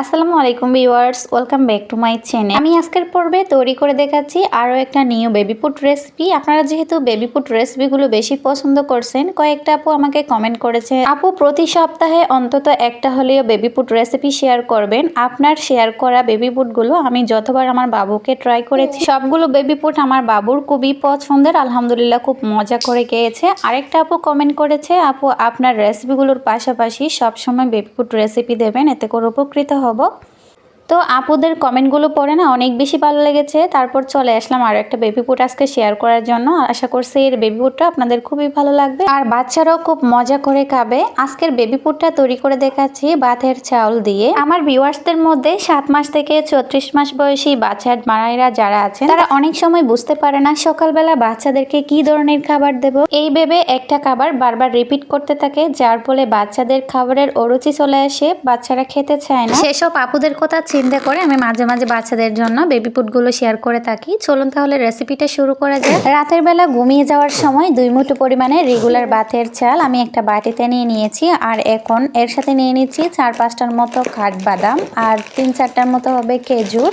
আসসালামু আলাইকুম viewers, welcome back to my channel. আমি আজকের পর্বে তৈরি করে দেখাচ্ছি আরও একটা নিউ বেবি ফুড রেসিপি আপনারা যেহেতু বেবি ফুড রেসিপিগুলো বেশি পছন্দ করছেন, কয়েকটা আপু আমাকে কমেন্ট করেছে, আপু, প্রতি সপ্তাহে অন্তত একটা হলেও বেবি ফুড রেসিপি শেয়ার করবেন। আপনার শেয়ার করা বেবি ফুডগুলো আমি যতবার আমার বাবুকে ট্রাই করেছি, সবগুলো বেবি ফুড আমার বাবুর খুবই পছন্দের। আলহামদুলিল্লাহ খুব মজা করে খেয়েছে। আরেকটা আপু কমেন্ট করেছে, আপু, আপনার রেসিপিগুলোর পাশাপাশি সবসময় বেবি ফুড রেসিপি দেবেন, এতে করে উপকৃত হব। হব। তো আপুদের কমেন্টগুলো পড়ে না অনেক বেশি ভালো লেগেছে। তারপর চলে আসলাম আরও একটা বেবি ফুড আজকে শেয়ার করার জন্য। আশা করছি এর বেবি ফুডটা আপনাদের খুবই ভালো লাগবে। আর বাচ্চারাও খুব মজা করে খাবে। আজকের বেবি ফুডটা তৈরি করে দেখাচ্ছি ভাতের চাউল দিয়ে। আমার ভিউয়ার্সদের মধ্যে সাত মাস থেকে ছত্রিশ মাস বয়সী বাচ্চার মারাইরা যারা আছেন, তারা অনেক সময় বুঝতে পারে না সকালবেলা বাচ্চাদেরকে কি ধরনের খাবার দেব। এই ভেবে একটা খাবার বারবার রিপিট করতে থাকে, যার ফলে বাচ্চাদের খাবারের অরুচি চলে আসে, বাচ্চারা খেতে চায় না। সেসব আপুদের কথা চিন্তা করে আমি মাঝে মাঝে বাচ্চাদের জন্য বেবি ফুডগুলো শেয়ার করে থাকি। চলুন তাহলে রেসিপিটা শুরু করা যায় রাতের বেলা ঘুমিয়ে যাওয়ার সময় দুই মুঠো পরিমাণে রেগুলার বাতের চাল আমি একটা বাটিতে নিয়ে নিয়েছি আর এখন এর সাথে নিয়ে নিচ্ছি চার পাঁচটার মতো কাঠবাদাম আর তিন চারটার মতো হবে খেজুর।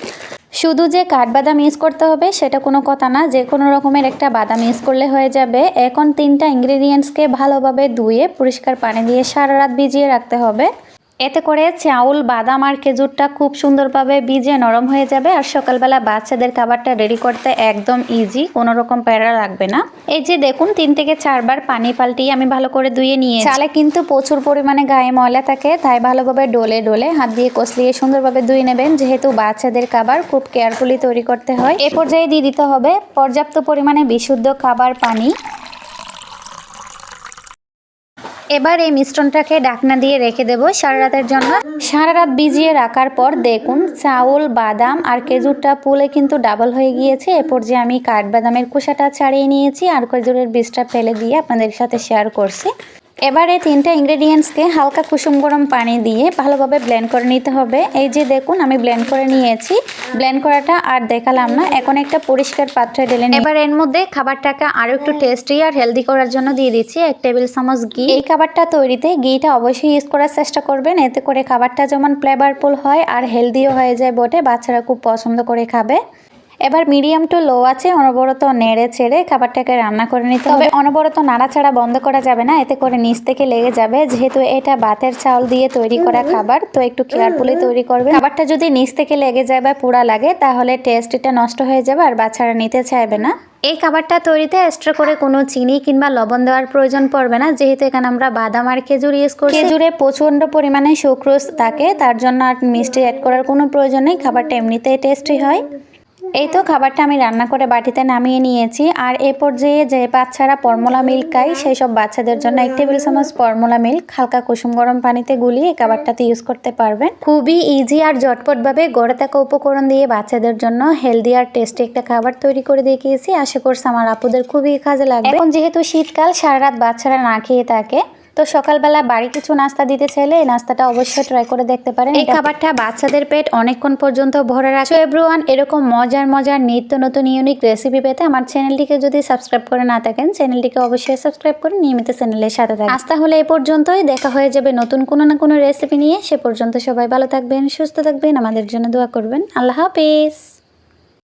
শুধু যে কাঠবাদাম ইউজ করতে হবে সেটা কোনো কথা না, যে কোনো রকমের একটা বাদাম ইউজ করলে হয়ে যাবে। এখন তিনটা ইনগ্রিডিয়েন্টসকে ভালোভাবে ধুয়ে পরিষ্কার পানি দিয়ে সারা রাত ভিজিয়ে রাখতে হবে। এতে করে চাউল, বাদাম আর খেজুরটা খুব সুন্দরভাবে ভিজে নরম হয়ে যাবে আর সকালবেলা বাচ্চাদের খাবারটা রেডি করতে একদম ইজি কোনো রকম প্যারা লাগবে না। এই যে দেখুন, তিন থেকে চারবার পানি পাল্টিয়ে আমি ভালো করে ধুয়ে নিয়ে চালে কিন্তু প্রচুর পরিমাণে গায়ে ময়লা থাকে, তাই ভালোভাবে ডোলে ডোলে হাত দিয়ে কষলিয়ে সুন্দরভাবে ধুয়ে নেবেন। যেহেতু বাচ্চাদের খাবার খুব কেয়ারফুলি তৈরি করতে হয়। এ পর্যায়ে দিয়ে দিতে হবে পর্যাপ্ত পরিমাণে বিশুদ্ধ খাবার পানি। এবার এই মিশ্রণটাকে ডাকনা দিয়ে রেখে দেব সারা রাতের জন্য। সারা রাত ভিজিয়ে রাখার পর দেখুন, চাউল, বাদাম আর খেজুরটা পুলে কিন্তু ডাবল হয়ে গিয়েছে। এরপর যে আমি কাঠবাদামের খোসাটা ছাড়িয়ে নিয়েছি আর খেজুরের বীজটা ফেলে দিয়ে আপনাদের সাথে শেয়ার করছি। এবারে তিনটা ইনগ্রেডিয়েন্টসকে হালকা কুসুম গরম পানি দিয়ে ভালোভাবে ব্লেন্ড করে নিতে হবে। এই যে দেখুন, আমি ব্লেন্ড করে নিয়েছি। ব্লেন্ড করাটা আর দেখালাম না। এখন একটা পরিষ্কার পাত্রে ঢেলে এবার এর মধ্যে খাবারটাকে আরও একটু টেস্টি আর হেলদি করার জন্য দিয়ে দিচ্ছি এক টেবিল চামচ ঘি। এই খাবারটা তৈরিতে ঘিটা অবশ্যই ইউজ করার চেষ্টা করবেন। এতে করে খাবারটা যেমন ফ্লেভারফুল হয় আর হেলদিও হয়ে যায় বটে। বাচ্চারা খুব পছন্দ করে খাবে। এবার মিডিয়াম টু লো আছে, অনবরত নেড়ে ছেড়ে খাবারটাকে রান্না করে নিতে হবে। অনবরত নাড়াচাড়া বন্ধ করা যাবে না, এতে করে নিচ থেকে লেগে যাবে। যেহেতু এটা বাতের চাউল দিয়ে তৈরি করা খাবার, তো একটু কেয়ারফুলি তৈরি করবে খাবারটা যদি নিচ থেকে লেগে যায় বা পুরা লাগে, তাহলে টেস্ট এটা নষ্ট হয়ে যাবে আর বাচ্চারা নিতে চাইবে না। এই খাবারটা তৈরিতে এক্সট্রা করে কোনো চিনি কিংবা লবণ দেওয়ার প্রয়োজন পড়বে না। যেহেতু এখানে আমরা বাদাম আর খেজুর ইউজ করি খেজুরে প্রচণ্ড পরিমাণে সুক্রোজ থাকে, তার জন্য আর মিষ্টি অ্যাড করার কোনো প্রয়োজন নেই। খাবারটা এমনিতেই টেস্টি হয়। এই তো খাবারটা আমি রান্না করে বাটিতে নামিয়ে নিয়েছি। আর এ পর্যায়ে যে বাচ্চারা পরমলা মিল্ক খায়, সেই সব বাচ্চাদের জন্য এক টেবিল চামচ পরমলা মিল্ক, হালকা কুসুম গরম পানিতে গুলিয়ে এই খাবারটাতে ইউজ করতে পারবেন। খুবই ইজি আর ঝটপটভাবে গড়ে থাকা উপকরণ দিয়ে বাচ্চাদের জন্য হেলদি আর টেস্টি একটা খাবার তৈরি করে দেখিয়েছি। আশা করছি আমার আপুদের খুবই কাজে লাগবে। এখন যেহেতু শীতকাল সারা রাত বাচ্চারা না খেয়ে থাকে তো সকালবেলা বাড়ি কিছু নাস্তা দিতে চাইলে এই নাস্তাটা অবশ্যই ট্রাই করে দেখতে পারেন। এই খাবারটা বাচ্চাদের পেট অনেকক্ষণ পর্যন্ত ভরে রাখে। এভরিওয়ান এরকম মজার মজার নিত্য নতুন ইউনিক রেসিপি পেতে আমার চ্যানেলটিকে যদি সাবস্ক্রাইব করে না থাকেন চ্যানেলটিকে অবশ্যই সাবস্ক্রাইব করে নিয়মিত চ্যানেলের সাথে থাকেন আজ তাহলে এই পর্যন্তই। দেখা হয়ে যাবে নতুন কোনো না কোনো রেসিপি নিয়ে। সে পর্যন্ত সবাই ভালো থাকবেন সুস্থ থাকবেন। আমাদের জন্য দোয়া করবেন। আল্লাহ হাফিজ।